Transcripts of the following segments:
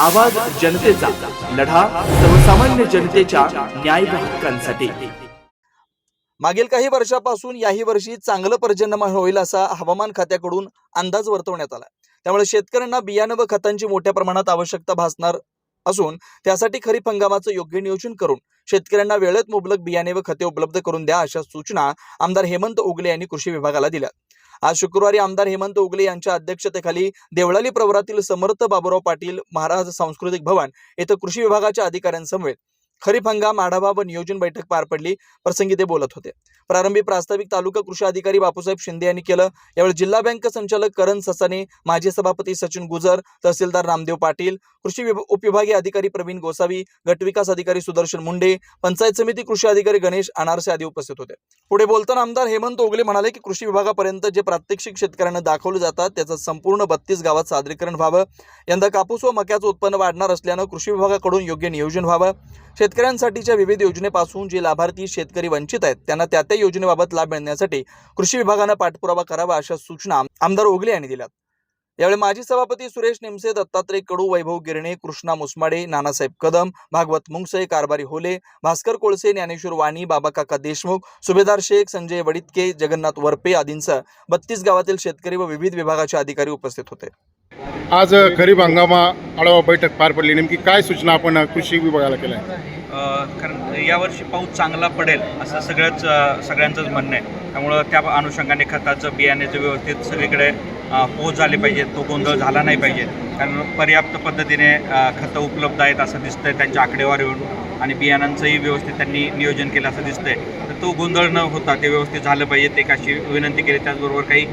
आवाज जनतेचा लढा सर्वसामान्य जनतेच्या न्याय हक्कांसाठी. मागील काही वर्षापासून याही वर्षी चांगलं पर्जन्यमान होईल असा हवामान खात्याकडून अंदाज वर्तवण्यात आला त्यामुळे शेतकऱ्यांना बियाणं व खतांची मोठ्या प्रमाणात आवश्यकता भासणार असून त्यासाठी खरीप हंगामाचं योग्य नियोजन करून शेतकऱ्यांना वेळेत मुबलक बियाणे व खते उपलब्ध करून द्या अशा सूचना आमदार हेमंत उगले यांनी कृषी विभागाला दिल्या. आज शुक्रवारी आमदार हेमंत उगले यांच्या अध्यक्षतेखाली देवळाली प्रवरातील समर्थ बाबुराव पाटील महाराज सांस्कृतिक भवन येथे कृषी विभागाच्या अधिकाऱ्यांसमवेत खरीप हंगाम आढावा व नियोजन बैठक पार पडली. प्रसंगी ते बोलत होते. प्रारंभी प्रास्ताविक तालुका कृषी अधिकारी बापूसाहेब शिंदे यांनी केलं. यावेळी जिल्हा बँक संचालक करण ससाने माजी सभापती सचिन गुजर तहसीलदार नामदेव पाटील कृषी उपविभागीय अधिकारी प्रवीण गोसावी गटविकास अधिकारी सुदर्शन मुंडे पंचायत समिती कृषी अधिकारी गणेश अनारसे आदी उपस्थित होते. पुढे बोलताना आमदार हेमंत ओगले म्हणाले की कृषी विभागापर्यंत जे प्रात्यक्षिक शेतकऱ्यांना दाखवलं जातात त्याचं संपूर्ण बत्तीस गावात सादरीकरण व्हावं. यंदा कापूस व मक्याचं उत्पन्न वाढणार असल्यानं कृषी विभागाकडून योग्य नियोजन व्हावं. शेतकऱ्यांसाठीच्या विविध योजनेपासून जे लाभार्थी शेतकरी वंचित आहेत त्यांना त्या त्या योजनेबाबत लाभ मिळण्यासाठी कृषी विभागानं पाठपुरावा करावा अशा सूचना आमदार ओगले यांनी दिल्या यावेळी माजी सभापती सुरेश निमसे दत्तात्रय कडू वैभव गिरणे कृष्णा मुसमाडे नानासाहेब कदम भागवत मुंगसे कारभारी होले भास्कर कोळसे ज्ञानेश्वर वाणी बाबा काका देशमुख सुभेदार शेख संजय वडितके जगन्नाथ वरपे आदींसह बत्तीस गावातील शेतकरी व विविध विभागाचे अधिकारी उपस्थित होते. आज खरीप हंगामा आढावा बैठक पार पडली. नेमकी काय सूचना आपण कृषी विभागाला केल्या? कारण यावर्षी पाऊस चांगला पडेल असं सगळ्याच सगळ्यांचंच म्हणणं आहे. त्यामुळं त्या अनुषंगाने खताचं बियाण्याचं व्यवस्थित सगळीकडे पोच झाले पाहिजे तो गोंधळ झाला नाही पाहिजे. कारण पर्याप्त पद्धतीने खतं उपलब्ध आहेत असं दिसतंय त्यांच्या आकडेवारीवरून आणि बियाणांचंही व्यवस्थित त्यांनी नियोजन केलं असं दिसतंय. तर तो गोंधळ न होता ते व्यवस्थित झालं पाहिजे. ते अशी विनंती केली त्याचबरोबर काही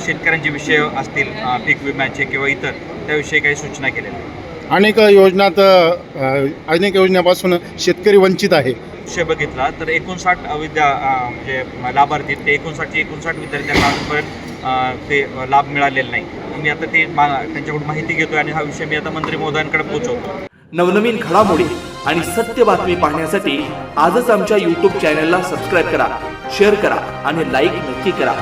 शेतकऱ्यांचे विषय असतील पीक विम्याचे किंवा इतर त्याविषयी काही सूचना केल्या. अनेक योजनात अनेक योजनेपासून शेतकरी वंचित आहे. विषय बघितला तर एकोणसाठ विद्या म्हणजे लाभार्थी ते एकोणसाठचे एकोणसाठ विद्यार्थ्यांना अजूनपर्यंत ते लाभ मिळालेला नाही. मी आता ते मा त्यांच्याकडून माहिती घेतोय आणि हा विषय मी आता मंत्री महोदयांकडे पोहोचवतो. नवनवीन घडामोडी आणि सत्य बातमी पाहण्यासाठी आजच आमच्या यूट्यूब चॅनलला सबस्क्राईब करा शेअर करा आणि लाईक नक्की करा.